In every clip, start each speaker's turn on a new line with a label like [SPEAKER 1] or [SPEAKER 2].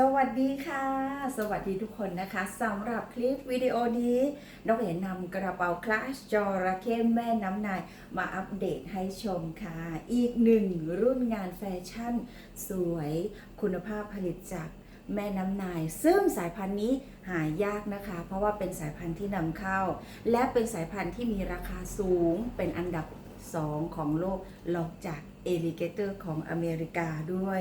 [SPEAKER 1] สวัสดีค่ะ สวัสดีทุกคนนะคะสำหรับคลิปวิดีโอนี้น้องเอ๋นำกระเป๋าคลาสจอระเข้แม่น้ำนายมาอัปเดตให้ชมค่ะ อีกหนึ่งรุ่นงานแฟชั่น สวยคุณภาพผลิตจากแม่น้ำนาย ซึ่งสายพันธุ์นี้หายากนะคะ เพราะว่าเป็นสายพันธุ์ที่นำเข้า และเป็นสายพันธุ์ที่มีราคาสูงเป็นอันดับ 2 ของโลกรองจาก เอลิเกเตอร์ของอเมริกาด้วย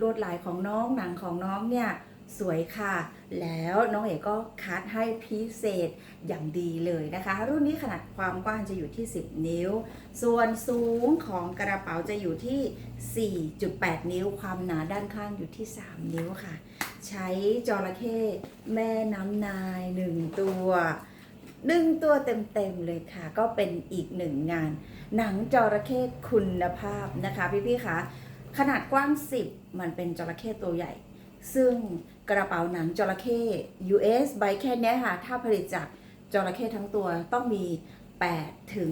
[SPEAKER 1] ลวดลายของน้องหนังของน้องเนี่ยสวยค่ะ แล้วน้องเอกก็คัดให้พิเศษอย่างดีเลยนะคะ รุ่นนี้ขนาดความกว้างจะอยู่ที่ 10 นิ้ว ส่วนสูงของกระเป๋าจะอยู่ที่ 4.8 นิ้ว ความหนาด้านข้างอยู่ที่ 3 นิ้วค่ะ ใช้จระเข้แม่น้ำนาย 1 ตัว หนึ่งตัวเต็มๆเลยค่ะ ก็เป็นอีกหนึ่งงาน หนังจระเข้คุณภาพนะคะพี่ๆคะขนาดกว้าง 10 มันเป็นจระเข้ตัวใหญ่ ซึ่งกระเป๋าหนังจระเข้ US ใบแค่นี้ค่ะ ถ้าผลิตจากจระเข้ทั้งตัวต้องมี 8 ถึง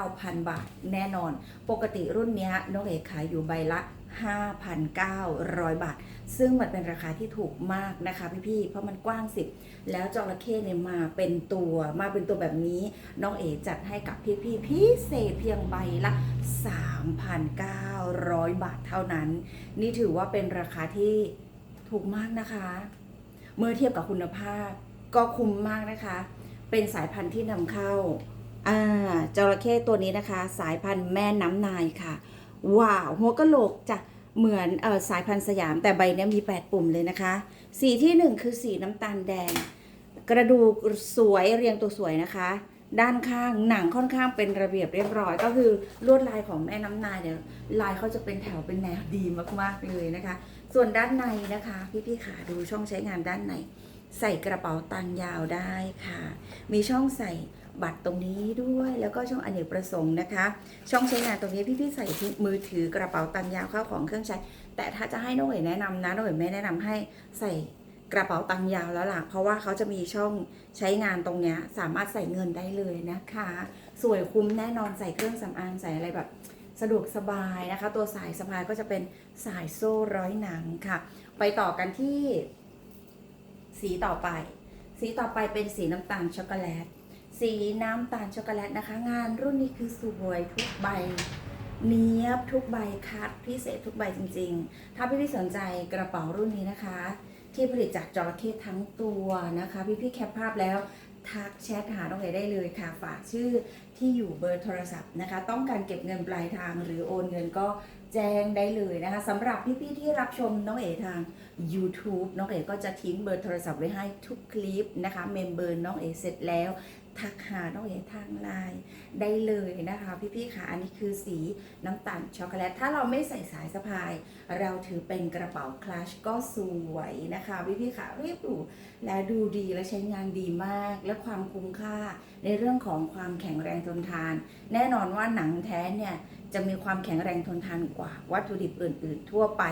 [SPEAKER 1] 9,000 บาทแน่นอน ปกติรุ่นนี้น้องเอกขายอยู่ใบละ 5,900 บาท ซึ่งมันเป็นราคาที่ถูกมากนะคะพี่ๆ เพราะมันกว้าง 10 แล้วจระเข้เนี่ยมาเป็นตัวมาเป็นตัวแบบนี้ น้องเอจัดให้กับพี่ๆ พิเศษเพียงใบละ 3,900 บาทเท่านั้น นี่ถือว่าเป็นราคาที่ถูกมากนะคะ เมื่อเทียบกับคุณภาพก็คุ้มมากนะคะ เป็นสายพันธุ์ที่นำเข้า อ่าจระเข้ตัวนี้นะคะ สายพันธุ์แม่น้ำนายค่ะ ว้าว หัวกะโหลกจะเหมือนออสายพันธุ์สยามแต่ใบนี้มี 8 ปุ่มเลยนะคะ สีที่ 1 คือสีน้ำตาลแดง กระดูกสวยเรียงตัวสวยนะคะ ด้านข้างหนังค่อนข้างเป็นระเบียบเรียบร้อย ก็คือลวดลายของแม่น้ำนายเนี่ยลายเขาจะเป็นแถวเป็นแนวดีมากๆเลยนะคะ ส่วนด้านในนะคะ พี่ๆขาดูช่องใช้งานด้านในใส่กระเป๋าตังค์ยาวได้ค่ะ มีช่องใส่ บัตรตรงนี้ด้วย แล้วก็ช่องอเนกประสงค์นะคะ ช่องใช้งานตรงนี้พี่ๆใส่มือถือกระเป๋าตังค์ยาวข้าวของเครื่องใช้ แต่ถ้าจะให้น้องเอ๋ยแนะนำนะน้องเอ๋ยไม่แนะนำให้ใส่กระเป๋าตังค์ยาวแล้วล่ะ เพราะว่าเขาจะมีช่องใช้งานตรงนี้สามารถใส่เงินได้เลยนะคะ สวยคุ้มแน่นอนใส่เครื่องสำอางใส่อะไรแบบสะดวกสบายนะคะ ตัวสายสะพายก็จะเป็นสายโซ่ร้อยหนังค่ะ ไปต่อกันที่สีต่อไป สีต่อไปเป็นสีน้ำตาลช็อกโกแลต สีน้ำตาลช็อกโกแลตนะคะ งานรุ่นนี้คือสวยทุกใบ เนี้ยบทุกใบคัดพิเศษทุกใบจริง ๆ ถ้าพี่ๆสนใจกระเป๋ารุ่นนี้นะคะ ที่ผลิตจากจระเข้ทั้งตัวนะคะ พี่ๆแคปภาพแล้วทักแชทหาน้องเอได้เลยค่ะ ฝากชื่อที่อยู่เบอร์โทรศัพท์นะคะ ต้องการเก็บเงินปลายทางหรือโอนเงินก็แจ้งได้เลยนะคะสำหรับพี่ๆที่รับชมน้องเอทาง YouTube น้องเอก็จะทิ้งเบอร์โทรศัพท์ไว้ให้ทุกคลิปนะคะ เมมเบอร์น้องเอเสร็จแล้ว ทักหาน้องเอทางไลน์ได้เลยนะคะ พี่ๆค่ะอันนี้คือสีน้ำตาลช็อกโกแลตถ้าเราไม่ใส่สายสะพาย เราถือเป็นกระเป๋าคลัชก็สวยนะคะ พี่ๆค่ะเรียบหรูและดูดีและใช้งานดีมาก และความคุ้มค่าในเรื่องของความแข็งแรงทนทาน แน่นอนว่าหนังแท้เนี่ยจะมีความแข็งแรงทนทานกว่าวัตถุดิบอื่น ๆ ทั่วไป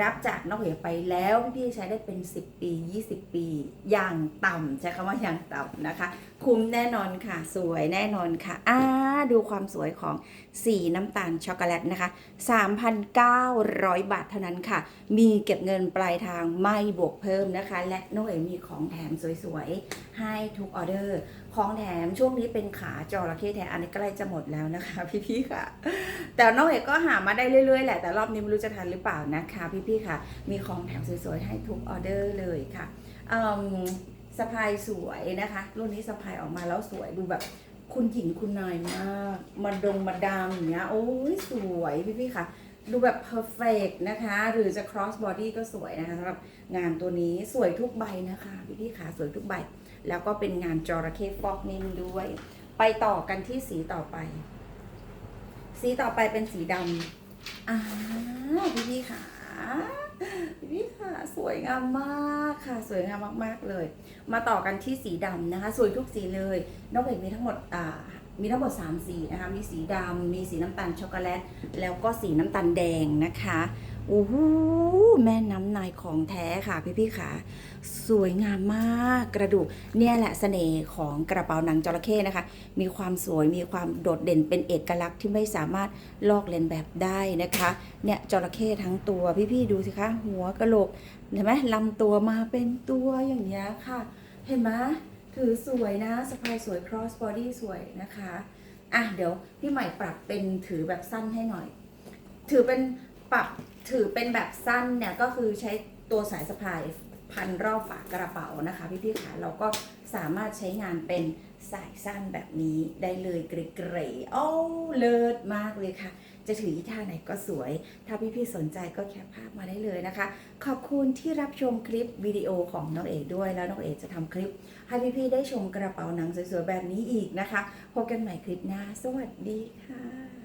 [SPEAKER 1] รับจากนอกเหนือไปแล้วพี่ๆใช้ได้เป็น 10 ปี 20 ปี อย่างต่ำใช้คำว่าอย่างต่ำนะคะคุมแน่นอนค่ะ สวยแน่นอนค่ะอ่าดูความสวยของสีน้ำตาลช็อกโกแลตนะคะ 3,900 บาทเท่านั้นค่ะ มีเก็บเงินปลายทางไม่บวกเพิ่มนะคะ และน้องเอ๋มีของแถมสวยๆ ให้ทุกออเดอร์ ของแถมช่วงนี้เป็นขาจระเข้แท้อันนี้ใกล้จะหมดแล้วนะคะ พี่ๆค่ะ แต่น้องเอกก็หามาได้เรื่อยๆแหละแต่รอบนี้ไม่รู้จะทันหรือเปล่านะคะ พี่ๆค่ะ มีของแถมสวยๆให้ทุกออเดอร์เลยค่ะอืม สะพายสวยนะคะ รุ่นนี้สะพายออกมาแล้วสวยดูแบบคุณหญิงคุณนายมากมาดงมาดามอย่างเงี้ยโอ้ยสวยพี่ๆค่ะ ดูแบบ perfect นะคะ หรือจะ cross body ก็สวยนะคะสำหรับงานตัวนี้สวยทุกใบนะคะพี่ๆค่ะสวยทุกใบ แล้วก็เป็นงานจระเข้ฟอกนิ่มด้วย ไปต่อกันที่สีต่อไป สีต่อไปเป็นสีดำอ่าพี่พี่ค่ะ พี่ค่ะ สวยงามมากค่ะ สวยงามมากๆเลย มาต่อกันที่สีดำนะคะ สวยทุกสีเลยนอกจากมีทั้งหมดอ่ามีทั้งหมด3สีนะคะ มีสีดำมีสีน้ำตาลช็อกโกแลต แล้วก็สีน้ำตาลแดงนะคะ โอ้โหแม่น้ำนายของแท้ค่ะพี่พี่ๆค่ะสวยงามมากกระดูกเนี่ยแหละเสน่ห์ของกระเป๋าหนังจระเข้นะคะ มีความสวยมีความโดดเด่นเป็นเอกลักษณ์ที่ไม่สามารถลอกเลียนแบบได้นะคะเนี่ยจระเข้ทั้งตัวพี่ๆดูสิคะ หัวกระโหลกเห็นไหมลำตัวมาเป็นตัวอย่างเงี้ยค่ะ เห็นไหมถือสวยนะสะพายสวย cross body สวยนะคะอะเดี๋ยวพี่ใหม่ปรับเป็นถือแบบสั้นให้หน่อย ถือเป็น ปรับถือเป็นแบบสั้นเนี่ยก็คือใช้ตัวสายสะพายพันรอบฝากระเป๋านะคะพี่ๆค่ะเราก็สามารถใช้งานเป็นสายสั้นแบบนี้ได้เลยเกรๆโอ้เลิศมากเลยค่ะ จะถือท่าไหนก็สวย ถ้าพี่ๆสนใจก็แคปภาพมาได้เลยนะคะ ขอบคุณที่รับชมคลิปวิดีโอของน้องเอกด้วยแล้วน้องเอกจะทำคลิป ให้พี่ๆได้ชมกระเป๋าหนังสวยๆแบบนี้อีกนะคะพบกันใหม่คลิปหน้า สวัสดีค่ะ